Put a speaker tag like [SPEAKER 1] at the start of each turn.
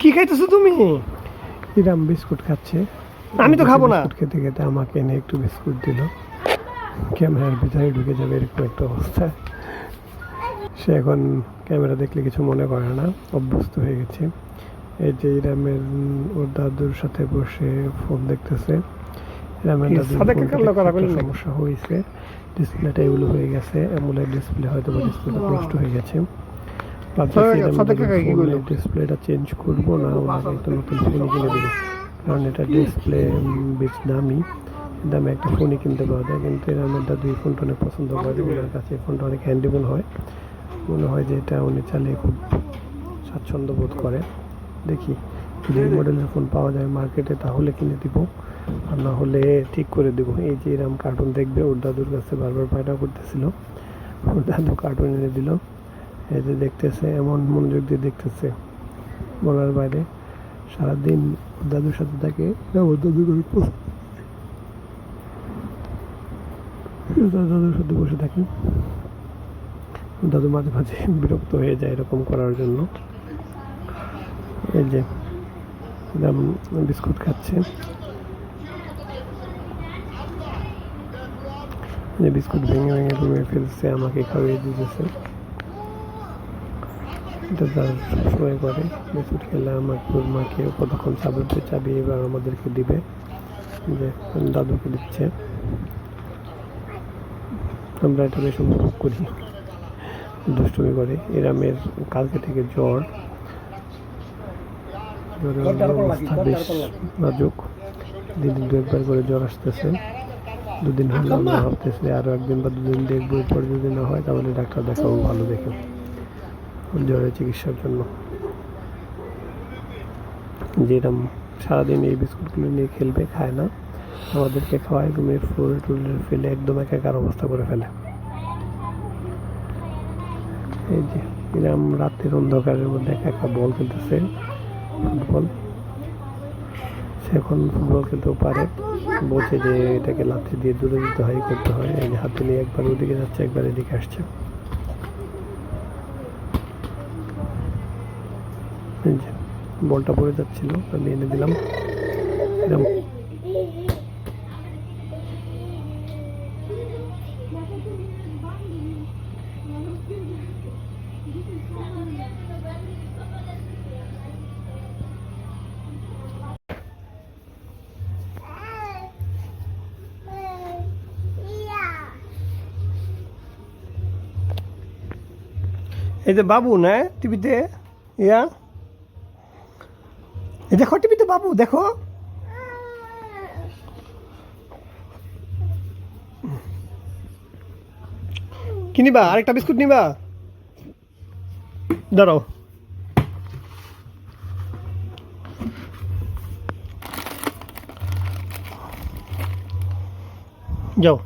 [SPEAKER 1] কি খাইতেছো তুমি?
[SPEAKER 2] ইরাম বিস্কুট খাচ্ছে।
[SPEAKER 1] আমি তো খাব না।
[SPEAKER 2] খেতে খেতে আমাকে এনে একটু বিস্কুট দিল। ক্যামেরার ভিতরে ঢুকে যাবে এরকম একটা অবস্থা। সে এখন ক্যামেরা দেখলে কিছু মনে করে না অভ্যস্ত হয়ে গেছে। এই যে ইরামের ওর দাদুর সাথে বসে ফোন দেখতেছে। ইরামের দাদুর? সমস্যা হয়েছে। ডিসপ্লেটা এগুলো হয়ে গেছে। অ্যামোলেড ডিসপ্লে হয়তো বা ডিসপ্লেটা নষ্ট হয়ে গেছে। ডিসপ্লেটা চেঞ্জ করব না ওনাকে একটা নতুন ফোন কিনে দেবো। কারণ এটা ডিসপ্লে বেশ দামি। দামে একটা ফোনই কিনতে পাওয়া যায় কিন্তু এরামের দাদু এই ফোনটা অনেক পছন্দ করে ওনার কাছে এই ফোনটা অনেক হ্যান্ডেবল হয়। মনে হয় যে এটা উনি চালিয়ে খুব স্বাচ্ছন্দ্য বোধ করে। দেখি যদি এই মডেলের ফোন পাওয়া যায় মার্কেটে তাহলে কিনে দিব আর না হলে ঠিক করে দেবো। এই যে এরম কার্টুন দেখবে ওর দাদুর কাছে বারবার পায়রা করতেছিল। ওর দাদু কার্টুন এনে দিল। এই যে দেখতেছে, এমন মনোযোগ দিয়ে দেখতেছে বলার বাইরে। সারাদিন দাদুর সাথে থাকে দাদুর সাথে বসে থাকি। দাদু মাঝে মাঝে বিরক্ত হয়ে যায় এরকম করার জন্য। এই যে বিস্কুট খাচ্ছে। যে বিস্কুট ভেঙে ভেঙে ভেঙে ফেলছে, আমাকে খাইয়ে দিতেছে। এটা তার সবসময় করে বিস্কুট খেলে আমাকে ওর মাকে কতক্ষণ চাবুতে চাবি এবার আমাদেরকে দিবে। যে দাদুকে দিচ্ছে। আমরা এটা বেশ উপভোগ করি। দুষ্টুমি করে। এরামের কালকে থেকে জ্বর। অবস্থা বেশ নাজুক। দিন দু একবার করে জ্বর আসতেছে। দুদিন হলে আমরা ভাবতেছি আরও একদিন বা দুদিন দেখব এরপর যদি না হয় তাহলে ডাক্তার দেখাবো ভালো দেখে। জ্বরের চিকিৎসার জন্য। যেরকম সারাদিন এই বিস্কুটগুলো নিয়ে খেলবে, খায় না, আমাদেরকে খাওয়ায় রুমের ফ্লোরে টুলে ফেলে একদম একাকার অবস্থা করে ফেলে। এই যে, এরম রাতের অন্ধকারের মধ্যে একা একা বল খেলতেছে, ফুটবল। সে এখন ফুটবল খেলতেও পারে বোঝে যে এটাকে লাথি দিয়ে দূরে দিতে হয়, করতে হয়। এই হাতে নিয়ে একবার ওদিকে যাচ্ছে, একবার এদিকে আসছে। যে বলটা পড়ে যাচ্ছিল আমি এনে দিলাম।
[SPEAKER 1] এই যে বাবু না টিভিতে? ইয়া? দেখো টিভিতে বাবু দেখো। কি নিবা? আরেকটা বিস্কুট নিবা? দাঁড়াও। যাও।